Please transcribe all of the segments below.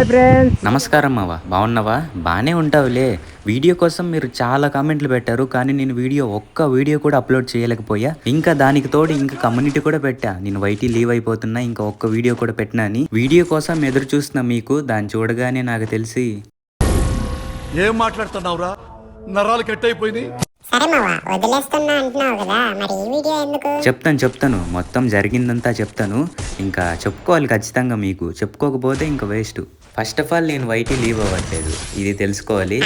Hi friends. నమస్కారం మావా. బాగున్నావా బాగానే ఉంటావులే. వీడియో కోసం మీరు చాలా కామెంట్లు పెట్టారు కానీ నేను వీడియో ఒక్క వీడియో కూడా అప్లోడ్ చేయలేకపోయా. ఇంకా దానికి తోడు ఇంకా కమ్యూనిటీ కూడా పెట్టా. నేను వైటీ లీవ్ అయిపోతున్నా ఇంకా ఒక్క వీడియో కూడా పెట్టినా అని. వీడియో కోసం ఎదురు చూస్తున్నా మీకు దాన్ని చూడగానే నాకు తెలిసి ఏం మాట్లాడుతున్నావురా? నరాలు కట్ అయిపోయింది చెప్తాను చెప్తాను. మొత్తం జరిగిందంతా చెప్తాను. ఇంకా చెప్పుకోవాలి ఖచ్చితంగా మీకు. చెప్పుకోకపోతే ఇంకా వేస్ట్ ఫస్ట్ ఆఫ్ ఆల్ నేను వైటీ లీవ్ అవ్వట్లేదు. ఇది తెలుసుకోవాలి.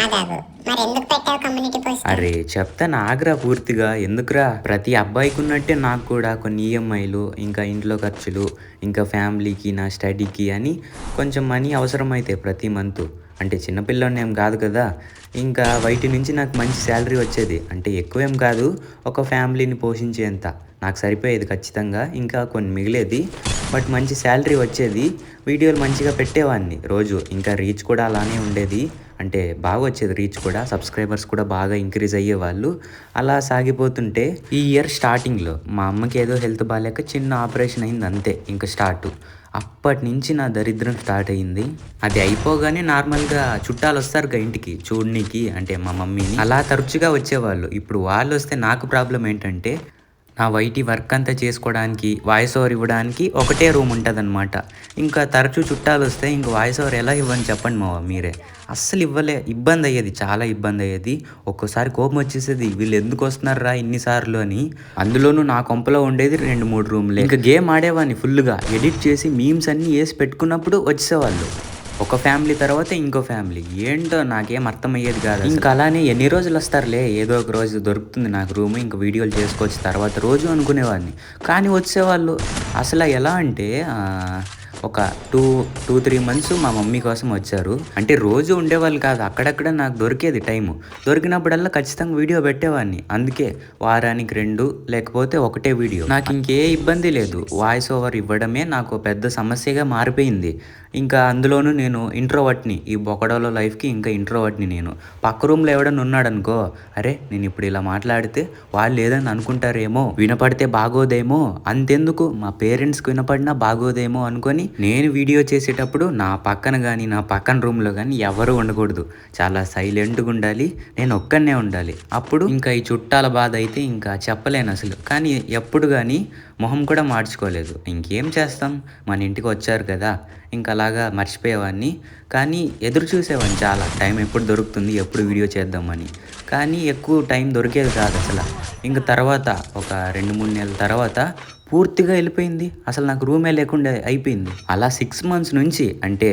అరే చెప్తాను ఆగ్రా పూర్తిగా. ఎందుకురా? ప్రతి అబ్బాయికి ఉన్నట్టే నాకు కూడా కొన్ని ఈఎంఐలు ఇంకా ఇంట్లో ఖర్చులు ఇంకా ఫ్యామిలీకి నా స్టడీకి అని కొంచెం మనీ అవసరమైతే ప్రతి మంత్ అంటే చిన్నపిల్లని ఏం కాదు కదా. ఇంకా బయటి నుంచి నాకు మంచి శాలరీ వచ్చేది. అంటే ఎక్కువేం కాదు ఒక ఫ్యామిలీని పోషించేంత. నాకు సరిపోయేది ఖచ్చితంగా ఇంకా కొన్ని మిగిలేది. బట్ మంచి శాలరీ వచ్చేది. వీడియోలు మంచిగా పెట్టేవాడిని రోజు ఇంకా రీచ్ కూడా అలానే ఉండేది. అంటే బాగా వచ్చేది రీచ్ కూడా. సబ్స్క్రైబర్స్ కూడా బాగా ఇంక్రీజ్ అయ్యేవాళ్ళు. అలా సాగిపోతుంటే ఈ ఇయర్ స్టార్టింగ్లో మా అమ్మకి ఏదో హెల్త్ బాగాలేక చిన్న ఆపరేషన్ అయింది అంతే ఇంకా స్టార్ట్. అప్పటి నుంచి నా దరిద్రం స్టార్ట్ అయింది. అది అయిపోగానే నార్మల్గా చుట్టాలు వస్తారు కదా ఇంటికి చూడనీకి అంటే మా మమ్మీని. అలా తరచుగా వచ్చేవాళ్ళు. ఇప్పుడు వాళ్ళు వస్తే నాకు ప్రాబ్లం ఏంటంటే నా వైటి వర్క్ అంతా చేసుకోవడానికి వాయిస్ ఓవర్ ఇవ్వడానికి ఒకటే రూమ్ ఉంటుందన్నమాట. ఇంకా తరచూ చుట్టాలు వస్తే ఇంక వాయిస్ ఓవర్ ఎలా ఇవ్వని చెప్పండి మా మీరే. అస్సలు ఇవ్వలే ఇబ్బంది అయ్యేది చాలా ఇబ్బంది అయ్యేది ఒక్కోసారి కోపం వచ్చేసేది వీళ్ళు ఎందుకు వస్తున్నారా ఇన్నిసార్లు అని. అందులోనూ నా కొంపలో ఉండేది రెండు మూడు రూమ్లే. ఇంకా గేమ్ ఆడేవాడిని ఫుల్గా ఎడిట్ చేసి మీమ్స్ అన్నీ వేసి పెట్టుకున్నప్పుడు వచ్చేవాళ్ళు ఒక ఫ్యామిలీ తర్వాత ఇంకో ఫ్యామిలీ. ఏంటో నాకేం అర్థమయ్యేది కాదు ఇంకా అలానే ఎన్ని రోజులు వస్తారులే ఏదో ఒక రోజు దొరుకుతుంది నాకు రూమ్ ఇంకా వీడియోలు చేసుకోవచ్చు తర్వాత రోజు అనుకునేవాడిని. కానీ వచ్చేవాళ్ళు అసలు ఎలా అంటే ఒక టూ టూ త్రీ మంత్స్ మా మమ్మీ కోసం వచ్చారు. అంటే రోజు ఉండేవాళ్ళు కాదు అక్కడక్కడ నాకు దొరికేది టైము. దొరికినప్పుడల్లా ఖచ్చితంగా వీడియో పెట్టేవాడిని. అందుకే వారానికి రెండు లేకపోతే ఒకటే వీడియో. నాకు ఇంకే ఇబ్బంది లేదు. వాయిస్ ఓవర్ ఇవ్వడమే నాకు పెద్ద సమస్యగా మారిపోయింది. ఇంకా అందులోనూ నేను ఇంట్రోవర్ట్ని ఈ బొకడోలో లైఫ్కి ఇంకా ఇంట్రోవర్ట్ని నేను. పక్క రూమ్లో ఎవడన్నా ఉన్నాడనుకో అరే నేను ఇప్పుడు ఇలా మాట్లాడితే వాళ్ళు ఏదని అనుకుంటారేమో వినపడితే బాగోదేమో అంతెందుకు? మా పేరెంట్స్కి వినపడినా బాగోదేమో అనుకొని నేను వీడియో చేసేటప్పుడు నా పక్కన కానీ నా పక్కన రూమ్లో కానీ ఎవరు ఉండకూడదు. చాలా సైలెంట్గా ఉండాలి. నేను ఒక్కనే ఉండాలి. అప్పుడు ఇంకా ఈ చుట్టాల బాధ అయితే ఇంకా చెప్పలేను అసలు. కానీ ఎప్పుడు కానీ మొహం కూడా మార్చుకోలేదు. ఇంకేం చేస్తాం? మన ఇంటికి వచ్చారు కదా. ఇంకా అలాగా మర్చిపోయేవాడిని కానీ ఎదురు చూసేవాడిని చాలా. టైం ఎప్పుడు దొరుకుతుంది? ఎప్పుడు వీడియో చేద్దామని. కానీ ఎక్కువ టైం దొరికేది కాదు అసలు. ఇంకా తర్వాత ఒక రెండు మూడు నెలల తర్వాత పూర్తిగా వెళ్ళిపోయింది. అసలు నాకు రూమే లేకుండా అయిపోయింది. అలా సిక్స్ మంత్స్ నుంచి అంటే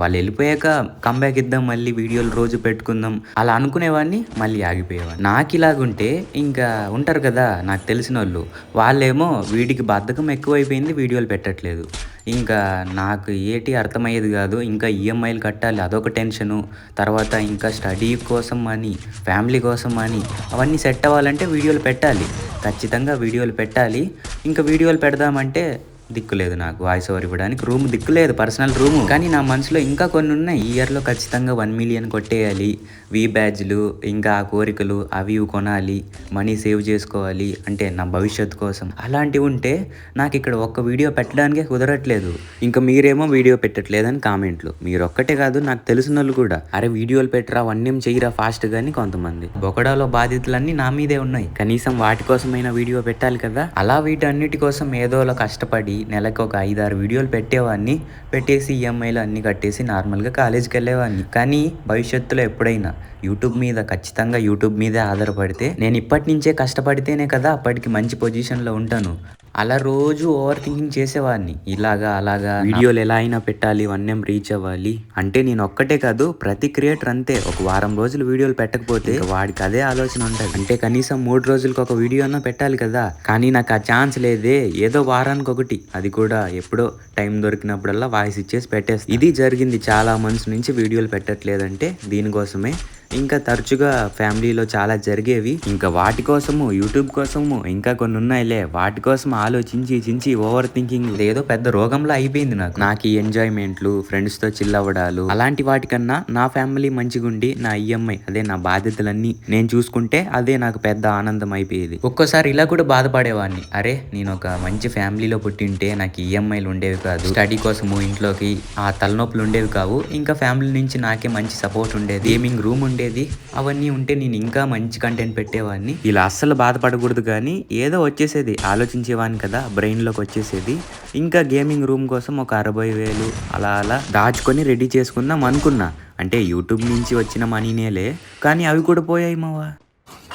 వాళ్ళు వెళ్ళిపోయాక కంబ్యాక్ ఇద్దాం మళ్ళీ వీడియోలు రోజు పెట్టుకుందాం అలా అనుకునేవాడిని మళ్ళీ ఆగిపోయేవాడిని. నాకు ఇలాగుంటే ఇంకా ఉంటారు కదా నాకు తెలిసిన వాళ్ళు వాళ్ళేమో వీడికి బద్ధకం ఎక్కువైపోయింది వీడియోలు పెట్టట్లేదు. ఇంకా నాకు ఏటి అర్థమయ్యేది కాదు. ఇంకా ఈఎంఐలు కట్టాలి అదొక టెన్షను. తర్వాత ఇంకా స్టడీ కోసం అని ఫ్యామిలీ కోసం అని అవన్నీ సెట్ అవ్వాలంటే వీడియోలు పెట్టాలి. ఖచ్చితంగా వీడియోలు పెట్టాలి. ఇంకా వీడియోలు పెడదామంటే దిక్కు లేదు నాకు వాయిస్ ఓవర్ ఇవ్వడానికి రూమ్ దిక్కులేదు పర్సనల్ రూమ్. కానీ నా మనసులో ఇంకా కొన్ని ఉన్నాయి. ఈ ఇయర్లో ఖచ్చితంగా వన్ మిలియన్ కొట్టేయాలి. వీ బ్యాడ్జ్లు ఇంకా ఆ కోరికలు అవి ఇవి కొనాలి. మనీ సేవ్ చేసుకోవాలి అంటే నా భవిష్యత్తు కోసం. అలాంటివి ఉంటే నాకు ఇక్కడ ఒక్క వీడియో పెట్టడానికే కుదరట్లేదు. ఇంకా మీరేమో వీడియో పెట్టట్లేదని కామెంట్లు. మీరు ఒక్కటే కాదు నాకు తెలిసిన వాళ్ళు కూడా. అరే వీడియోలు పెట్టరా వన్యం చెయ్యరా ఫాస్ట్ కానీ కొంతమంది. బొకడాలో బాధ్యతలన్నీ నా మీదే ఉన్నాయి. కనీసం వాటి కోసమైనా వీడియో పెట్టాలి కదా. అలా వీటన్నిటి కోసం ఏదోలా కష్టపడి నెలకు ఒక ఐదారు వీడియోలు పెట్టేవాడిని పెట్టేసి ఈఎంఐలు అన్ని కట్టేసి నార్మల్గా కాలేజీకి వెళ్ళేవాడిని కానీ భవిష్యత్తులో ఎప్పుడైనా యూట్యూబ్ మీద ఖచ్చితంగా యూట్యూబ్ మీదే ఆధారపడితే నేను ఇప్పటి నుంచే కష్టపడితేనే కదా అప్పటికి మంచి పొజిషన్లో ఉంటాను. అలా రోజు ఓవర్ థింకింగ్ చేసేవాడిని. ఇలాగా అలాగా. వీడియోలు ఎలా అయినా పెట్టాలి వన్యం రీచ్ అవ్వాలి. అంటే నేను ఒక్కటే కాదు ప్రతి క్రియేటర్ అంతే. ఒక వారం రోజులు వీడియోలు పెట్టకపోతే వాడికి అదే ఆలోచన ఉంటుంది. అంటే కనీసం మూడు రోజులకు ఒక వీడియో అన్నా పెట్టాలి కదా. కానీ నాకు ఆ ఛాన్స్ లేదే. ఏదో వారానికి ఒకటి. అది కూడా ఎప్పుడో టైం దొరికినప్పుడల్లా వాయిస్ ఇచ్చేసి పెట్టేస్తాను ఇది జరిగింది చాలా మంత్స్ నుంచి వీడియోలు పెట్టట్లేదంటే దీనికోసమే ఇంకా తరచుగా ఫ్యామిలీలో చాలా జరిగేవి. ఇంకా వాటి కోసము యూట్యూబ్ కోసము ఇంకా కొన్ని ఉన్నాయిలే. వాటి కోసం ఆలోచించి చించి ఓవర్ థింకింగ్ ఏదో పెద్ద రోగంలో అయిపోయింది నాకు. నాకు ఈ ఎంజాయ్మెంట్లు ఫ్రెండ్స్తో చిల్ అవ్వడాలు అలాంటి వాటికన్నా నా ఫ్యామిలీ మంచిగుండి నా ఈఎంఐ అదే నా బాధ్యతలన్నీ నేను చూసుకుంటే అదే నాకు పెద్ద ఆనందం అయిపోయేది. ఒక్కోసారి ఇలా కూడా బాధపడేవాడిని అరే నేను ఒక మంచి ఫ్యామిలీలో పుట్టింటే నాకు ఈఎంఐలు ఉండేవి కాదు. స్టడీ కోసము ఇంట్లోకి ఆ తలనొప్పులు ఉండేవి కావు. ఇంకా ఫ్యామిలీ నుంచి నాకే మంచి సపోర్ట్ ఉండేది. గేమింగ్ రూమ్ ఉండేది. అవన్నీ ఉంటే నేను ఇంకా మంచి కంటెంట్ పెట్టేవాడిని. ఇలా అస్సలు బాధపడకూడదు కానీ ఏదో వచ్చేసేది. ఆలోచించేవాడిని కదా బ్రెయిన్లోకి వచ్చేసేది. ఇంకా గేమింగ్ రూమ్ కోసం ఒక అరవై వేలు అలా అలా దాచుకొని రెడీ చేసుకుందాం అనుకున్నా. అంటే యూట్యూబ్ నుంచి వచ్చిన మనీనేలే. కానీ అవి కూడా పోయాయి మావా.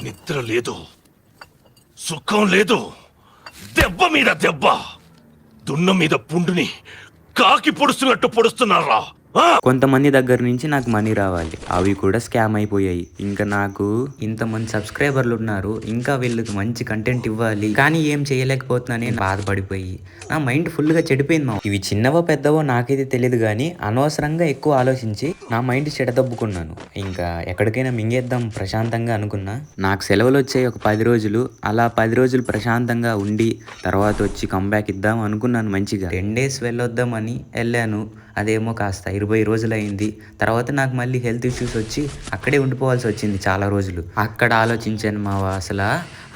నిద్ర లేదు. సుఖం లేదు. దెబ్బ మీద దెబ్బ. దున్న మీద పుండుని కాకి పొడుస్తున్నట్టు పొడుస్తున్నారా? కొంతమంది దగ్గర నుంచి నాకు మనీ రావాలి. అవి కూడా స్కామ్ అయిపోయాయి. ఇంకా నాకు ఇంతమంది సబ్స్క్రైబర్లు ఉన్నారు. ఇంకా వీళ్ళకి మంచి కంటెంట్ ఇవ్వాలి. కానీ ఏం చేయలేకపోతున్నానే బాధపడిపోయి. నా మైండ్ ఫుల్గా చెడిపోయింది మా ఇవి చిన్నవో పెద్దవో నాకైతే తెలియదు కానీ అనవసరంగా ఎక్కువ ఆలోచించి నా మైండ్ చెడదబ్బుకున్నాను. ఇంకా ఎక్కడికైనా మింగేద్దాం ప్రశాంతంగా అనుకున్నా. నాకు సెలవులు వచ్చాయి ఒక పది రోజులు. అలా పది రోజులు ప్రశాంతంగా ఉండి తర్వాత వచ్చి కంబ్యాక్ ఇద్దాం అనుకున్నాను మంచిగా. టెన్ డేస్ వెళ్ళొద్దామని వెళ్ళాను. అదేమో కాస్త ఇరవై రోజులు అయింది తర్వాత నాకు మళ్ళీ హెల్త్ ఇష్యూస్ వచ్చి అక్కడే ఉండిపోవాల్సి వచ్చింది చాలా రోజులు. అక్కడ ఆలోచించాను మా అసలు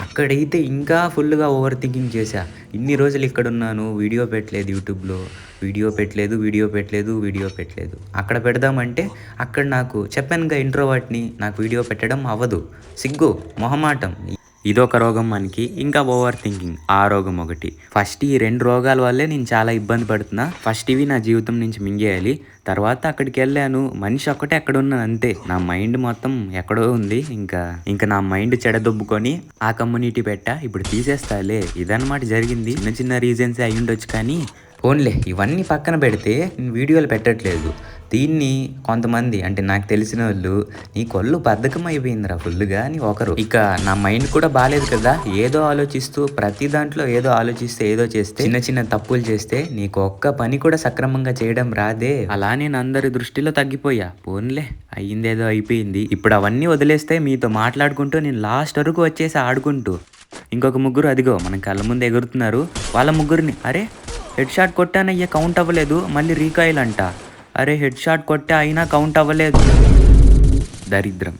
అక్కడైతే ఇంకా ఫుల్గా ఓవర్ థింకింగ్ చేశా. ఇన్ని రోజులు ఇక్కడ ఉన్నాను వీడియో పెట్టలేదు యూట్యూబ్లో. వీడియో పెట్టలేదు వీడియో పెట్టలేదు వీడియో పెట్టలేదు. అక్కడ పెడదామంటే అక్కడ నాకు చెప్పానుగా ఇంట్రోవర్ట్ని నాకు వీడియో పెట్టడం అవ్వదు. సిగ్గు మొహమాటం. ఇదొక రోగం మనకి. ఇంకా ఓవర్ థింకింగ్. ఆ రోగం ఒకటి. ఫస్ట్ ఈ రెండు రోగాల వల్లే నేను చాలా ఇబ్బంది పడుతున్నా. ఫస్ట్ ఇవి నా జీవితం నుంచి మింగేయాలి. తర్వాత అక్కడికి వెళ్ళాను. మనిషి ఒక్కటే అక్కడ ఉన్నాను అంతే. నా మైండ్ మొత్తం ఎక్కడో ఉంది. ఇంకా ఇంకా నా మైండ్ చెడదొబ్బుకొని ఆ కమ్యూనిటీ పెట్టా. ఇప్పుడు తీసేస్తాలే. ఇదన్నమాట జరిగింది. చిన్న చిన్న రీజన్స్ అయి ఉండొచ్చు కానీ ఓన్లే ఇవన్నీ పక్కన పెడితే నేను వీడియోలు పెట్టట్లేదు. దీన్ని కొంతమంది అంటే నాకు తెలిసిన వాళ్ళు నీ కొళ్ళు బద్ధకం అయిపోయిందిరా ఫుల్గా అని ఒకరు. ఇక నా మైండ్ కూడా బాగాలేదు కదా. ఏదో ఆలోచిస్తూ ప్రతి దాంట్లో ఏదో ఆలోచిస్తే ఏదో చేస్తే చిన్న చిన్న తప్పులు చేస్తే నీకు ఒక్క పని కూడా సక్రమంగా చేయడం రాదే. అలా నేను అందరి దృష్టిలో తగ్గిపోయా. పోన్లే అయ్యిందేదో అయిపోయింది. ఇప్పుడు అవన్నీ వదిలేస్తే మీతో మాట్లాడుకుంటూ నేను లాస్ట్ వరకు వచ్చేసి ఆడుకుంటూ. ఇంకొక ముగ్గురు అదిగో మన కళ్ళ ముందు ఎగురుతున్నారు. వాళ్ళ ముగ్గురిని అరే హెడ్ షాట్ కొట్టానయ్యా కౌంట్ అవ్వలేదు మళ్ళీ రీకాయిల్ అంట అరే హెడ్ షాట్ కొట్టే అయినా కౌంట్ అవ్వలేదు. దరిద్రం.